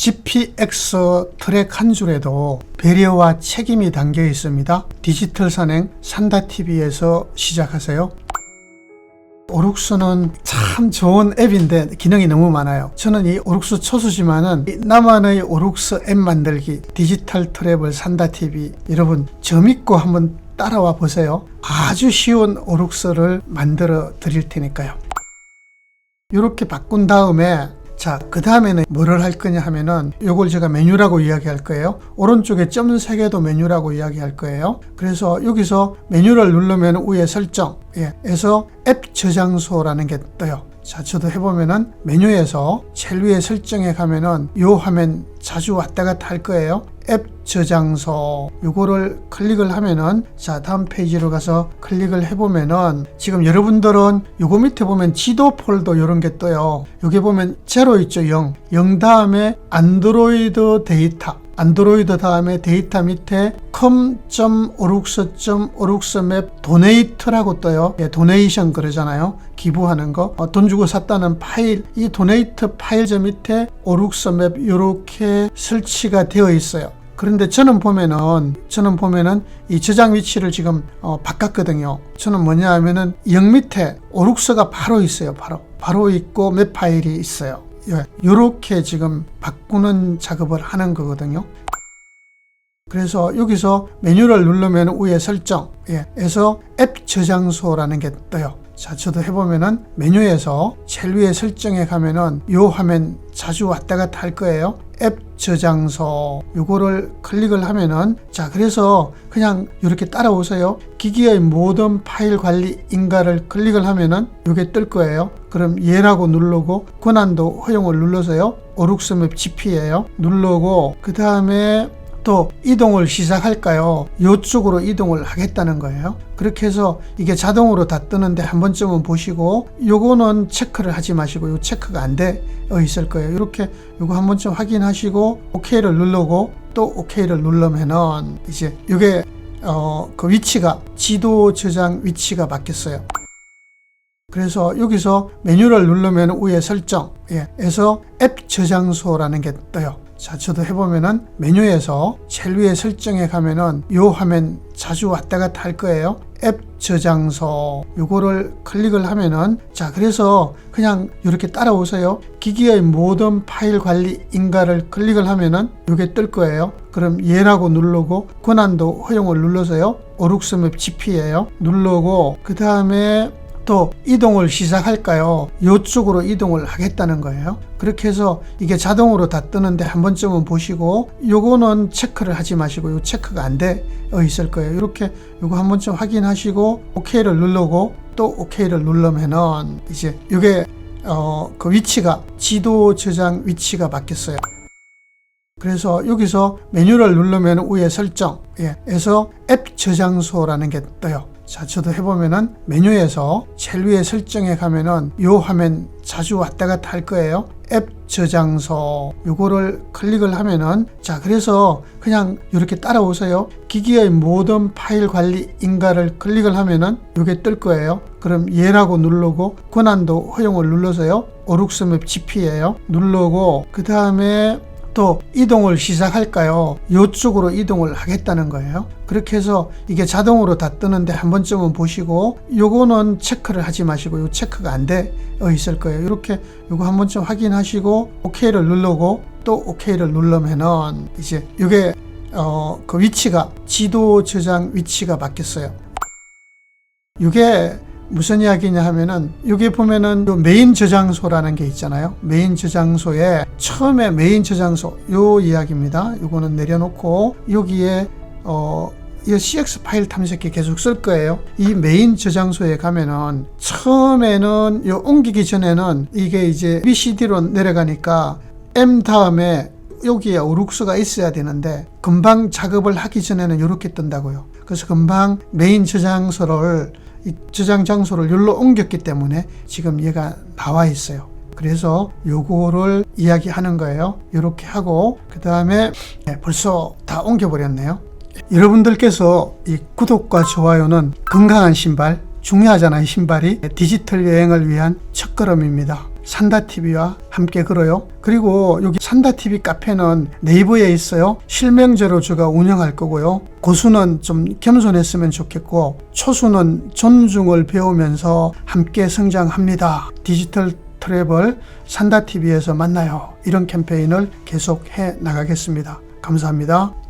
GPX 트랙 한 줄에도 배려와 책임이 담겨 있습니다. 디지털 산행 산다TV에서 시작하세요. 오룩수는 참 좋은 앱인데 기능이 너무 많아요. 저는 이 오룩수 초수지만은 이 나만의 오룩수 앱 만들기 디지털 트랩을 산다 TV 여러분 저 믿고 한번 따라와 보세요. 아주 쉬운 오룩수를 만들어 드릴 테니까요. 이렇게 바꾼 다음에 자, 그 다음에는 뭐를 할 거냐 하면은 요걸 제가 메뉴라고 이야기할 거예요. 오른쪽에 점 3개도 메뉴라고 이야기할 거예요. 그래서 여기서 메뉴를 누르면 위에 설정, 예, 에서 앱 저장소라는 게 떠요. 자, 저도 해보면은 메뉴에서 제일 위에 설정에 가면은 요 화면 자주 왔다 갔다 할 거예요. 앱 저장소. 요거를 클릭을 하면은 자 다음 페이지로 가서 클릭을 해보면은 지금 여러분들은 요거 밑에 보면 지도 폴더 요런 게 떠요. 여기 보면 제로 있죠 0 0 다음에 안드로이드 데이터 안드로이드 다음에 데이터 밑에 com.oruxo.oruxmap 도네이트라고 떠요. 예, 도네이션 그러잖아요. 기부하는 거. 어, 돈 주고 샀다는 파일, 이 도네이트 파일 저 밑에 오룩스맵 이렇게 설치가 되어 있어요. 그런데 저는 보면은 저는 보면은 이 저장 위치를 지금 어, 바꿨거든요. 저는 뭐냐 하면은 영 밑에 오룩스가 바로 있어요. 바로 바로 있고 맵 파일이 있어요. 이렇게 지금 바꾸는 작업을 하는 거거든요. 그래서 여기서 메뉴를 누르면 위에 설정, 예, 에서 앱 저장소라는 게 떠요. 자, 저도 해보면은 메뉴에서 제일 위에 설정에 가면은 요 화면 자주 왔다 갔다 할 거예요. 앱 저장소 요거를 클릭을 하면은 자 그래서 그냥 이렇게 따라오세요. 기기의 모든 파일 관리 인가를 클릭을 하면은 요게 뜰 거예요. 그럼 얘라고 누르고 권한도 허용을 눌러서요. 오룩스맵 GP예요. 누르고 그 다음에 또 이동을 시작할까요? 이쪽으로 이동을 하겠다는 거예요. 그렇게 해서 이게 자동으로 다 뜨는데 한 번쯤은 보시고 요거는 체크를 하지 마시고 요 체크가 안 되어 있을 거예요. 이렇게 요거 한 번쯤 확인하시고 OK를 누르고 또 OK를 누르면은 이제 요게 어, 그 위치가 지도 저장 위치가 바뀌었어요. 그래서 여기서 메뉴를 누르면 위에 설정, 예, 에서 앱 저장소라는 게 떠요. 자, 저도 해보면은 메뉴에서 제일 위에 설정에 가면은 요 화면 자주 왔다 갔다 할 거예요. 앱 저장소. 요거를 클릭을 하면은 자 그래서 그냥 이렇게 따라오세요. 기기의 모든 파일 관리 인가를 클릭을 하면은 요게 뜰 거예요. 그럼 얘라고 누르고 권한도 허용을 눌러서요. 오룩스맵 GP예요. 누르고 그 다음에 또 이동을 시작할까요? 이쪽으로 이동을 하겠다는 거예요. 그렇게 해서 이게 자동으로 다 뜨는데 한 번쯤은 보시고 요거는 체크를 하지 마시고 요 체크가 안 되어 있을 거예요. 이렇게 요거 한 번쯤 확인하시고 OK를 누르고 또 OK를 누르면은 이제 이게 어, 그 위치가 지도 저장 위치가 바뀌었어요. 그래서 여기서 메뉴를 누르면 위에 설정, 예, 에서 앱 저장소라는 게 떠요. 자, 저도 해보면은 메뉴에서 제일 위에 설정에 가면은 요 화면 자주 왔다 갔다 할 거예요. 앱 저장소 요거를 클릭을 하면은 자 그래서 그냥 이렇게 따라오세요. 기기의 모든 파일 관리 인가를 클릭을 하면은 요게 뜰 거예요. 그럼 얘라고 누르고 권한도 허용을 눌러서요. 오룩스맵 GP예요. 누르고 그 다음에 또 이동을 시작할까요? 이쪽으로 이동을 하겠다는 거예요. 그렇게 해서 이게 자동으로 다 뜨는데 한 번쯤은 보시고 요거는 체크를 하지 마시고 요 체크가 안 되어 있을 거예요. 이렇게 요거 한 번쯤 확인하시고 OK를 누르고 또 OK를 누르면은 이제 이게 어, 그 위치가 지도 저장 위치가 바뀌었어요. 이게 무슨 이야기냐 하면은 여기 보면은 메인 저장소라는 게 있잖아요. 메인 저장소에 처음에 메인 저장소 요 이야기입니다. 요거는 내려놓고 여기에 어, 이 CX 파일 탐색기 계속 쓸 거예요. 이 메인 저장소에 가면은 처음에는 요 옮기기 전에는 이게 이제 BCD로 내려가니까 M 다음에 여기에 오룩수가 있어야 되는데 금방 작업을 하기 전에는 이렇게 뜬다고요. 그래서 금방 메인 저장소를 이 저장 장소를 여기로 옮겼기 때문에 지금 얘가 나와 있어요. 그래서 요거를 이야기하는 거예요. 이렇게 하고 그 다음에 네, 벌써 다 옮겨버렸네요. 여러분들께서 이 구독과 좋아요는 건강한 신발 중요하잖아요. 신발이 디지털 여행을 위한 첫걸음입니다. 산다TV와 함께 걸어요. 그리고 여기 산다TV 카페는 네이버에 있어요. 실명제로 제가 운영할 거고요. 고수는 좀 겸손했으면 좋겠고, 초수는 존중을 배우면서 함께 성장합니다. 디지털 트래블 산다TV에서 만나요. 이런 캠페인을 계속 해 나가겠습니다. 감사합니다.